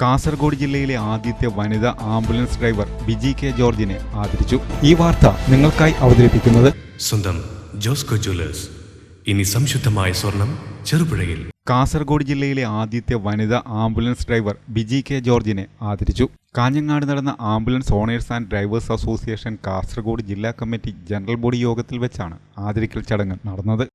കാസർഗോഡ് ജില്ലയിലെ ആദ്യത്തെ വനിതാ ആംബുലൻസ് ഡ്രൈവർ ബിജി കെ ജോർജിനെ ആദരിച്ചു. ഈ വാർത്ത നിങ്ങൾക്കായി അവതരിപ്പിക്കുന്നത് സ്വന്തം ജോസ്കോ ജ്വല്ലേഴ്സ്. ഇനി സംശുദ്ധമായ സ്വർണം ചെറുപുഴയിൽ. കാസർഗോഡ് ജില്ലയിലെ ആദ്യത്തെ വനിതാ ആംബുലൻസ് ഡ്രൈവർ ബിജി കെ ജോർജിനെ ആദരിച്ചു. കാഞ്ഞങ്ങാട് നടന്ന ambulance owners and drivers association Kasaragod ജില്ലാ കമ്മിറ്റി ജനറൽ ബോഡി യോഗത്തിൽ വെച്ചാണ് ആദരിക്കൽ ചടങ്ങ് നടന്നത്.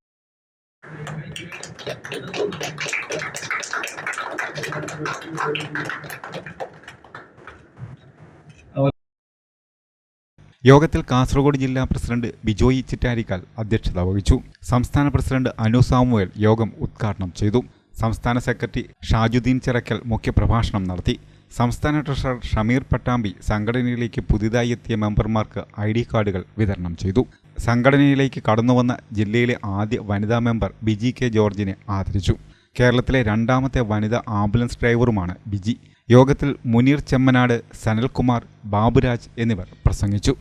യോഗത്തിൽ കാസർഗോഡ് ജില്ലാ പ്രസിഡന്റ് ബിജോയ് ചിറ്റാരിക്കാൽ അധ്യക്ഷത വഹിച്ചു. സംസ്ഥാന പ്രസിഡന്റ് അനു സാമുവേൽ യോഗം ഉദ്ഘാടനം ചെയ്തു. സംസ്ഥാന സെക്രട്ടറി ഷാജുദ്ദീൻ ചിറക്കൽ മുഖ്യപ്രഭാഷണം നടത്തി. സംസ്ഥാന ട്രഷറർ ഷമീർ പട്ടാമ്പി സംഘടനയിലേക്ക് പുതിയതായി എത്തിയ മെമ്പർമാർക്ക് ഐ ഡി കാർഡുകൾ വിതരണം ചെയ്തു. സംഘടനയിലേക്ക് കടന്നുവന്ന ജില്ലയിലെ ആദ്യ വനിതാ മെമ്പർ ബിജി കെ ജോർജിനെ ആദരിച്ചു. കേരളത്തിലെ രണ്ടാമത്തെ വനിതാ ആംബുലൻസ് ഡ്രൈവറുമാണ് ബിജി. യോഗത്തിൽ മുനീർ ചെമ്മനാട് സനൽകുമാർ ബാബുരാജ് എന്നിവർ പ്രസംഗിച്ചു.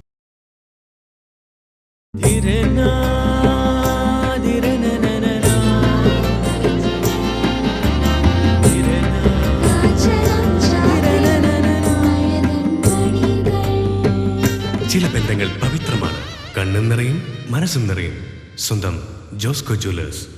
ചില ബന്ധങ്ങൾ പവിത്രമാണ്. കണ്ണും നിറയും മനസ്സും നിറയും. സ്വന്തം ജോസ്കോ ജ്വല്ലേഴ്സ്.